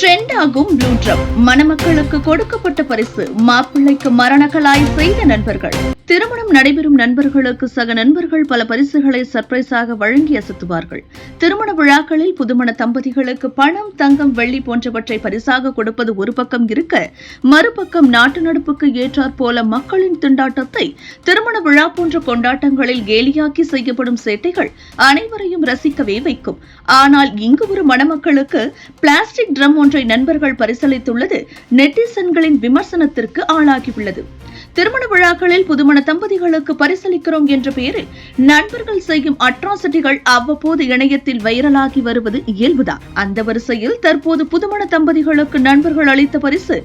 Trend ஆகும் blue drum மணமக்களுக்கு கொடுக்கப்பட்ட பரிசு மாப்பிள்ளைக்கு மரணகலாய் செய்த நண்பர்கள். திருமணம் நடைபெறும் நண்பர்களுக்கு சக நண்பர்கள் பல பரிசுகளை சர்ப்ரைஸாக வழங்கி அசத்துவார்கள். திருமண விழாக்களில் புதுமண தம்பதிகளுக்கு பணம் தங்கம் வெள்ளி போன்றவற்றை பரிசாக கொடுப்பது ஒரு பக்கம் இருக்க மறுபக்கம் நாட்டு நடப்புக்கு ஏற்றாற் போல மக்களின் திண்டாட்டத்தை திருமண விழா போன்ற கொண்டாட்டங்களில் கேலியாக்கி செய்யப்படும் சேட்டைகள் அனைவரையும் ரசிக்கவே வைக்கும். ஆனால் இங்கு ஒரு மணமக்களுக்கு பிளாஸ்டிக் ட்ரம் ஒன்றை நண்பர்கள் பரிசளித்துள்ளது நெட்டிசன்களின் விமர்சனத்திற்கு ஆளாகியுள்ளது. திருமண விழாக்களில் புதுமண வயதான தம்பதிகளுக்கு பரிசளிக்கிறோம் என்ற பெயரில் நண்பர்கள் செய்யும் அட்ராசிட்டிகள் அவ்வப்போது இணையத்தில் வைரலாகி வருவது இயல்புதான். அந்த வரிசையில் தற்போது புதுமண தம்பதிகளுக்கு நண்பர்கள் அளித்த பரிசு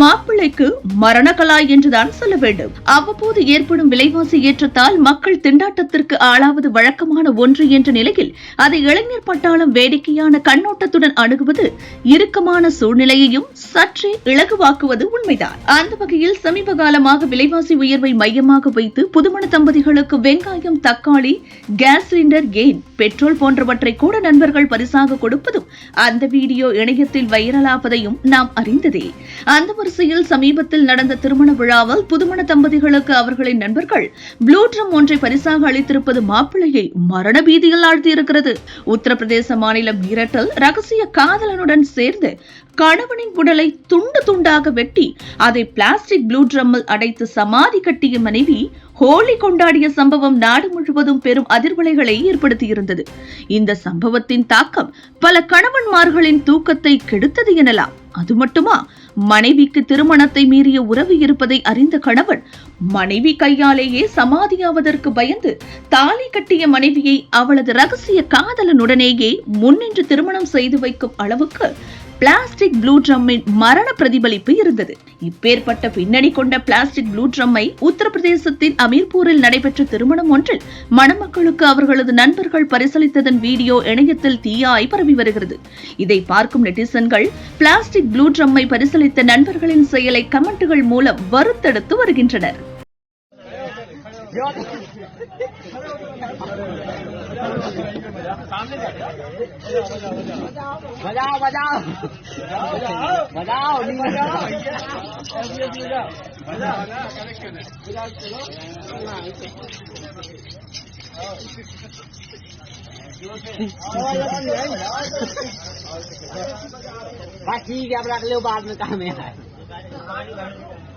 மாப்பிள்ளைக்கு மரணகலாய் என்றுதான் சொல்ல வேண்டும். அவ்வப்போது ஏற்படும் விலைவாசி ஏற்றத்தால் மக்கள் திண்டாட்டத்திற்கு ஆளாவது வழக்கமான ஒன்று என்ற நிலையில் அதை இளைஞர் பட்டாளம் வேடிக்கையான கண்ணோட்டத்துடன் அணுகுவது இறுக்கமான சூழ்நிலையையும் சற்றே இலகுவாக்குவது உண்மைதான். அந்த வகையில் சமீப காலமாக விலைவாசி உயர்வை மையமாக வைத்து புதுமண தம்பதிகளுக்கு வெங்காயம் தக்காளி கேஸ் சிலிண்டர் ஏன் பெட்ரோல் போன்றவற்றை கூட நண்பர்கள் பரிசாக கொடுப்பதும் அந்த வீடியோ இணையத்தில் வைரலாவதையும் நாம் அறிந்ததே. அந்த வரிசையில் சமீபத்தில் நடந்த திருமண விழாவில் புதுமண தம்பதிகளுக்கு அவர்களின் நண்பர்கள் ப்ளூ ட்ரம் ஒன்றை பரிசாக அளித்திருப்பது மாப்பிள்ளையை மரண பீதியில் ஆழ்த்தியிருக்கிறது. உத்தரப்பிரதேச மாநிலம் மீரட்டில் ரகசிய காதலனுடன் சேர்ந்து கணவனின் உடலை துண்டு துண்டாக வெட்டி அதை பிளாஸ்டிக் ப்ளூ ட்ரம்மில் அடைத்து சமாதி கட்டிய மனைவி ஹோலி கொண்டாடிய சம்பவம் நாடு முழுவதும் பெரும் அதிர்வலைகளை ஏற்படுத்தியிருந்தது. இந்த சம்பவத்தின் தாக்கம் பல கணவன்மார்களின் தூக்கத்தை கெடுத்தது எனலாம். அது மட்டுமா? மனைவிக்கு திருமணத்தை மீறிய உறவு இருப்பதை அறிந்த கணவன் மனைவி கையாலேயே சமாதியாவதற்கு பயந்து தாலி கட்டிய மனைவியை அவளது ரகசிய காதலனுடனேயே முன்னின்று திருமணம் செய்து வைக்கும் அளவுக்கு பிளாஸ்டிக் ப்ளூ ட்ரம்மின் மரண பிரதிபலிப்பு இருந்தது. இப்பேற்பட்ட பின்னணி கொண்ட பிளாஸ்டிக் ப்ளூ ட்ரம்மை உத்தரப்பிரதேசத்தின் அமீர்பூரில் நடைபெற்ற திருமணம் ஒன்றில் மணமக்களுக்கு அவர்களது நண்பர்கள் பரிசளித்ததன் வீடியோ இணையத்தில் தீயாய் பரவி வருகிறது. இதை பார்க்கும் நெட்டிசன்கள் பிளாஸ்டிக் ப்ளூ ட்ரம்மை பரிசளித்த நண்பர்களின் செயலை கமெண்ட்டுகள் மூலம் வருத்தெடுத்து வருகின்றனர். बजाओ बजाओ। बजाओ बस ठीक है अब रख लो बाद में काम है।